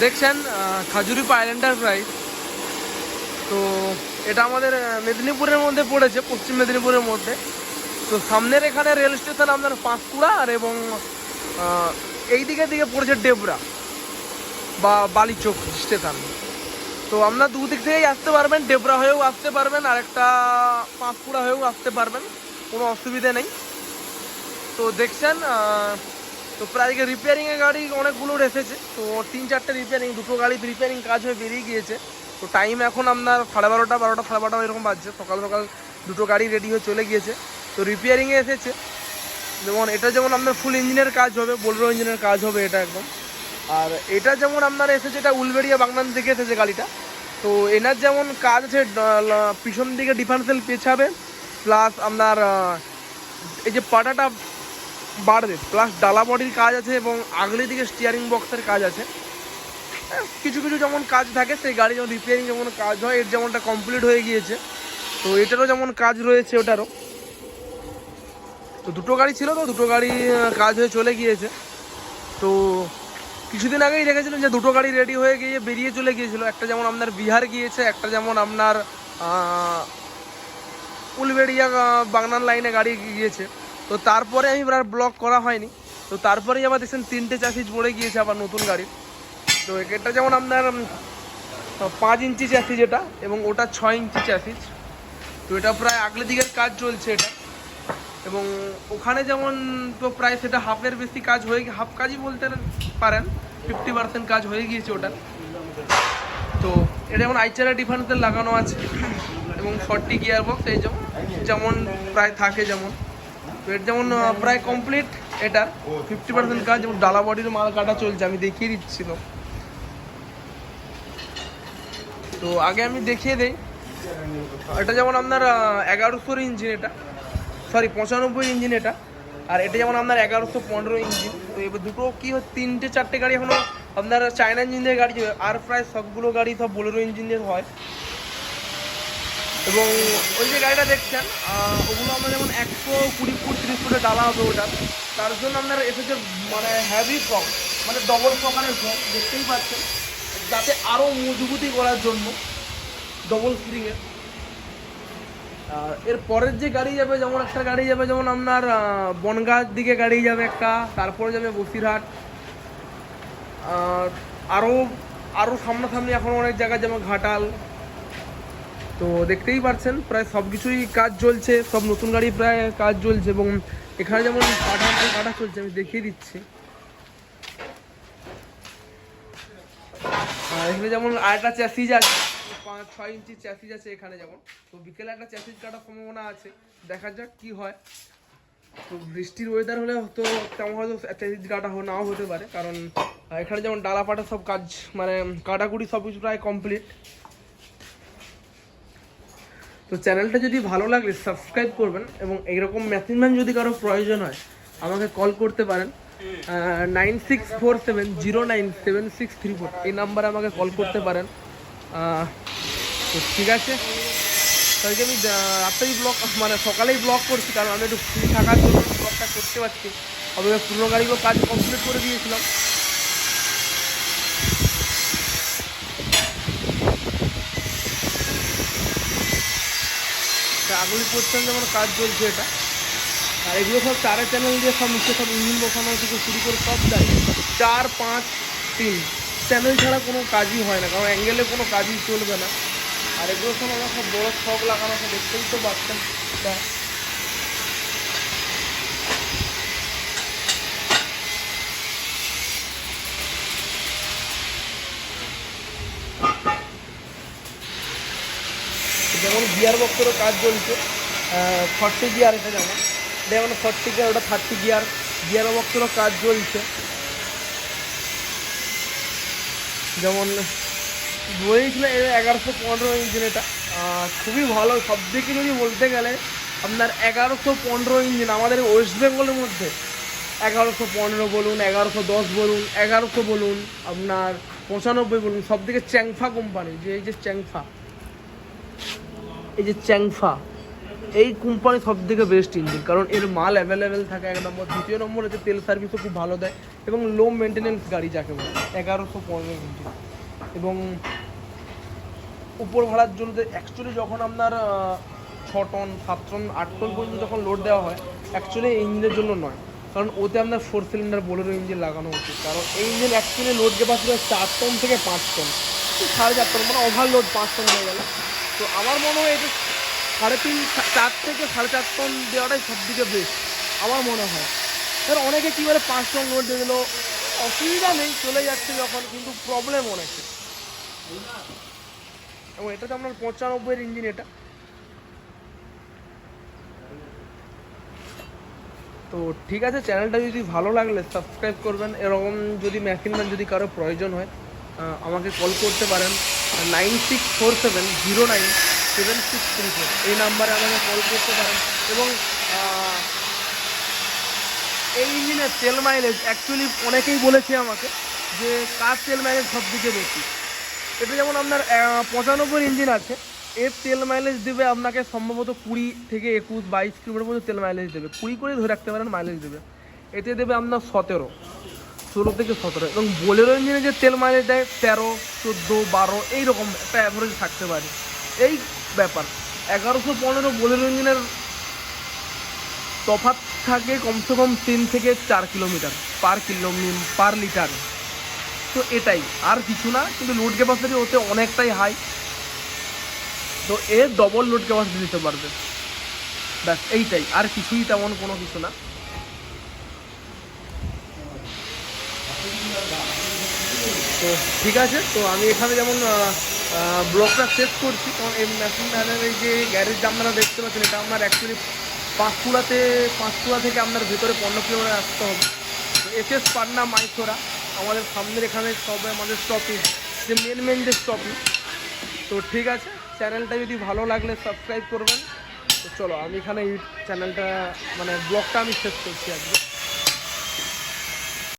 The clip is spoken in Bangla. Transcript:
দেখছেন খাজুরি আইল্যান্ডার প্রাইস তো এটা আমাদের মেদিনীপুরের মধ্যে পড়েছে, পশ্চিম মেদিনীপুরের মধ্যে। তো সামনের এখানে রেল স্টেশন আপনার পাঁশকুড়া আর এবং এই দিকের দিকে পড়েছে ডেবরা বা বালিচোক স্টেশন। তো আপনার দুদিক থেকেই আসতে পারবেন, ডেবরা হয়েও আসতে পারবেন, আর একটা পাঁশকুড়া হয়েও আসতে পারবেন। কোনো অসুবিধে নেই। তো দেখছেন তো প্রায় রিপেয়ারিংয়ের গাড়ি অনেকগুলো এসেছে। তো তিন চারটে রিপেয়ারিং দুটো গাড়ি রিপেয়ারিং কাজ হয়ে বেরিয়ে গিয়েছে। তো টাইম এখন আপনার সাড়ে বারোটা বারোটা, সাড়ে বারোটা এরকম বাজছে। সকাল সকাল দুটো গাড়ি রেডি হয়ে চলে গিয়েছে। তো রিপেয়ারিংয়ে এসেছে। যেমন এটা যেমন আপনার ফুল ইঞ্জিনের কাজ হবে বোলরো ইঞ্জিনের কাজ হবে এটা একদম। আর এটা যেমন আপনার এসেছে, এটা উলবেড়িয়া বাগনান থেকে এসেছে গাড়িটা। তো এনার যেমন কাজ আছে পিছন দিকে ডিফারেন্সিয়াল পেছাবে প্লাস আপনার এই যে পাটাটা বাড়বে প্লাস ডালা বডির কাজ আছে এবং আগলি দিকে স্টিয়ারিং বক্সের কাজ আছে। হ্যাঁ, কিছু কিছু যেমন কাজ থাকে সেই গাড়ি যেমন রিপেয়ারিং যেমন কাজ হয় এর যেমনটা কমপ্লিট হয়ে গিয়েছে। তো এটারও যেমন কাজ রয়েছে ওটারও। তো দুটো গাড়ি ছিল তো দুটো গাড়ি কাজ হয়ে চলে গিয়েছে। তো কিছুদিন আগেই দেখেছিলাম যে দুটো গাড়ি রেডি হয়ে গিয়ে বেরিয়ে চলে গিয়েছিল। একটা যেমন আপনার বিহার গিয়েছে একটা যেমন আপনার উলবেড়িয়া বাগনান লাইনে গাড়ি গিয়েছে। তো তারপরে আমি আর ব্লক করা হয়নি। তো তারপরেই আবার দেখছেন তিনটে চাষিজ পড়ে গিয়েছে আবার নতুন গাড়ি। তো এটা যেমন আপনার পাঁচ ইঞ্চি চ্যাসিজ এটা এবং ওটা ছয় ইঞ্চি চ্যাসিজ তো এটা প্রায় আগলে দিকের কাজ চলছে এটা। এবং ওখানে যেমন তো প্রায় সেটা হাফের বেশি কাজ হয়ে হাফ কাজই বলতে পারেন ফিফটি পার্সেন্ট কাজ হয়ে গিয়েছে ওটা। তো এটা যেমন আইচারা ডিফারেন্সের লাগানো আছে। এবং ফর্টি গিয়ার বক্স এই যেমন যেমন প্রায় থাকে যেমন। তো এটা যেমন প্রায় কমপ্লিট এটার। ফিফটি পার্সেন্ট কাজ, যেমন ডালা বডির মাল কাটা চলছে, আমি দেখিয়ে দিচ্ছিল তো। আগে আমি দেখিয়ে দেই। এটা যেমন আপনার এগারোশোর ইঞ্জিন এটা। সরি পঁচানব্বই ইঞ্জিন এটা। আর এটা যেমন আপনার এগারোশো পনেরো ইঞ্জিন তো এবার দুটো কি তিনটে চারটে গাড়ি এখনও আপনার চায়না ইঞ্জিন দিয়ে গাড়ি আর প্রায় সবগুলো গাড়ি সব বোলেরো ইঞ্জিন দিয়ে হয়। এবং ওই যে গাড়িটা দেখছেন ওগুলো আমরা যেমন একশো কুড়ি ফুট, তিরিশ ফুটে ডালা হবে ওটা, তার জন্য আপনার এসেছে মানে হ্যাভি ফ্রক মানে ডবল প্রকারের ফ্রক দেখতেই পাচ্ছেন। যাতে আরও মজবুতি করার জন্য ডবল স্প্রিংয়ের আর এর পরের যে গাড়ি যাবে, যেমন একটা গাড়ি যাবে, যেমন আপনার বনগাঁর দিকে গাড়ি যাবে একটা, তারপরে যাবে বসিরহাট। আরও আরও সামনাসামনি এখন অনেক জায়গায় যেমন ঘাটাল তো দেখতেই পাচ্ছেন প্রায় সব কিছুই কাজ চলছে, সব নতুন গাড়ি প্রায় কাজ চলছে এবং এখানে যেমন কাটা কাটা চলছে, আমি দেখিয়ে দিচ্ছি। এখানে যেমন আরেকটা চ্যাসিজ আছে, পাঁচ, ছয় ইঞ্চি চ্যাসিজ আছে এখানে যেমন। তো বিকেলে একটা চ্যাসিজ কাটার সম্ভাবনা আছে, দেখা যাক কি হয়। তো বৃষ্টির ওয়েদার হলে তো তেমন হয়তো চ্যাসিজ কাটা নাও হতে পারে, কারণ এখানে যেমন ডালা পাটা সব কাজ মানে কাটাকুটি সব কিছু প্রায় কমপ্লিট তো চ্যানেলটা যদি ভালো লাগলে সাবস্ক্রাইব করবেন এবং এইরকম মেশিন ম্যান যদি কারও প্রয়োজন হয়, আমাকে কল করতে পারেন। Nine six four seven zero nine seven six three four এই নাম্বারে আমাকে কল করতে পারেন। তো ঠিক আছে। তাদেরকে আমি রাত্রেই ব্লগ মানে সকালেই ব্লগ করছি, কারণ আমি একটু ফ্রি থাকার জন্য ব্লগটা করতে পারছি। তবে পুরোনো গাড়িগুলো কাজ কমপ্লিট করে দিয়েছিলাম। আগুলি পর্যন্ত যেমন কাজ চলছে এটা। আর এগুলো সব চারের চ্যানেল দিয়ে সব নিচে সব ইঞ্জিন বসানো থেকে শুরু করে সব দেয়। চার, পাঁচ, তিন। চ্যানেল ছাড়া কোনো কাজই হয় না, কারণ অ্যাঙ্গেলে কোনো কাজই চলবে না। আর এগুলো সব আমার সব বড় শখ লাগানো সব দেখতেই তো পাচ্ছেন। যেমন গিয়ার বক্সেরও কাজ চলছে। ফর্টি গিয়ার এটা যেমন। যেমন ফর্টি গিয়ার ওটা থার্টি গিয়ার গিয়ার বক্সেরও কাজ চলছে। যেমন বলেছিল এগারোশো পনেরো ইঞ্জিন এটা। খুবই ভালো। সব দিকে যদি বলতে গেলে আপনার এগারোশো পনেরো ইঞ্জিন আমাদের ওয়েস্ট বেঙ্গলের মধ্যে। এগারোশো পনেরো বলুন, এগারোশো দশ বলুন, এগারোশো বলুন, আপনার পঁচানব্বই বলুন সব দিকে চ্যাংফা কোম্পানি যে এই যে চ্যাংফা এই যে চ্যাংফা, এই কোম্পানি সব থেকে বেস্ট ইঞ্জিন কারণ এর মাল অ্যাভেলেবেল থাকে এক নম্বর। দ্বিতীয় নম্বর হচ্ছে তেল সার্ভিসও খুব ভালো দেয় এবং লো মেনটেনেন্স গাড়ি যাকে বলে, এগারোশো পনেরো ইঞ্জিন এবং উপর ভাড়ার জন্য অ্যাকচুয়ালি যখন আপনার ছ টন সাত টন আট টন পর্যন্ত যখন লোড দেওয়া হয় অ্যাকচুয়ালি এই ইঞ্জিনের জন্য নয়। কারণ ওতে আপনার ফোর সিলিন্ডার বোলেরো ইঞ্জিন লাগানো উচিত। কারণ এই ইঞ্জিন অ্যাকচুয়ালি লোড ক্যাপাসিটি চার টন থেকে পাঁচ টন সাড়ে চার টন মানে ওভারলোড পাঁচ টন হয়ে গেল। তো আমার মনে হয় এটা সাড়ে তিন, চার থেকে সাড়ে চার টন দেওয়াটাই সব থেকে বেস্ট আমার মনে হয়। এবার অনেকে কী বলে, পাঁচ টন লোড দিয়ে দিল। অসুবিধা নেই, চলে যাচ্ছে যখন, কিন্তু প্রবলেম অনেকে। এবং এটা তো আপনার পঁচানব্বইয়ের ইঞ্জিন এটা। তো ঠিক আছে চ্যানেলটা যদি ভালো লাগলে সাবস্ক্রাইব করবেন। এরকম যদি ম্যাকিনম্যান যদি কারও প্রয়োজন হয় আমাকে কল করতে পারেন। Nine six four seven zero nine seven six three four এই নাম্বারে আমাকে কল করতে পারেন। এবং এই ইঞ্জিনের তেল মাইলেজ অ্যাকচুয়ালি অনেকেই বলেছে আমাকে যে কার তেল মাইলেজ সব থেকে বেশি। এটা যেমন আপনার পঁচানব্বই ইঞ্জিন আছে, এর তেল মাইলেজ দেবে আপনাকে সম্ভবত কুড়ি থেকে একুশ, বাইশ কিলোমিটার পর্যন্ত তেল মাইলেজ দেবে। কুড়ি করে ধরে রাখতে পারেন মাইলেজ দেবে। এতে দেবে আপনার সতেরো। ষোলো থেকে সতেরো। এবং বোলেরো ইঞ্জিনে যে তেল মাইলেজ দেয়, তেরো, চোদ্দ, বারো, এইরকম একটা অ্যাভারেজ থাকতে পারে। এই ব্যাপার। এগারোশো পনেরো বোলেরো ইঞ্জিনের তফাৎ থাকে কমসে কম তিন থেকে চার kilometre per kilo per litre তো এটাই। আর কিছু না, কিন্তু লোড ক্যাপাসিটি ওতে অনেকটাই হাই তো এ ডবল লোড ক্যাপাসিটি দিতে পারবে। ব্যাস, এইটাই। আর কিছুই তেমন কোনো কিছু না। তো ঠিক আছে, তো আমি এখানে যেমন ব্লগটা শেষ করছি কারণ এই মেশিন ম্যানের এই যে গ্যারেজটা আপনারা দেখতে পাচ্ছেন, এটা আপনার অ্যাকচুয়ালি পাঁশকুড়াতে পাঁশকুড়া থেকে আপনার ভেতরে পনেরো কিলোমিটার আসতে হবে। এস এস পান্না মাইসোরা আমাদের সামনের এখানে সব আমাদের স্টপিং যে মেন মেন যে স্টপিং তো ঠিক আছে চ্যানেলটা যদি ভালো লাগলে সাবস্ক্রাইব করবেন। তো চলো, আমি এখানে এই চ্যানেলটা মানে ব্লগটা আমি শেষ করছি আজকে।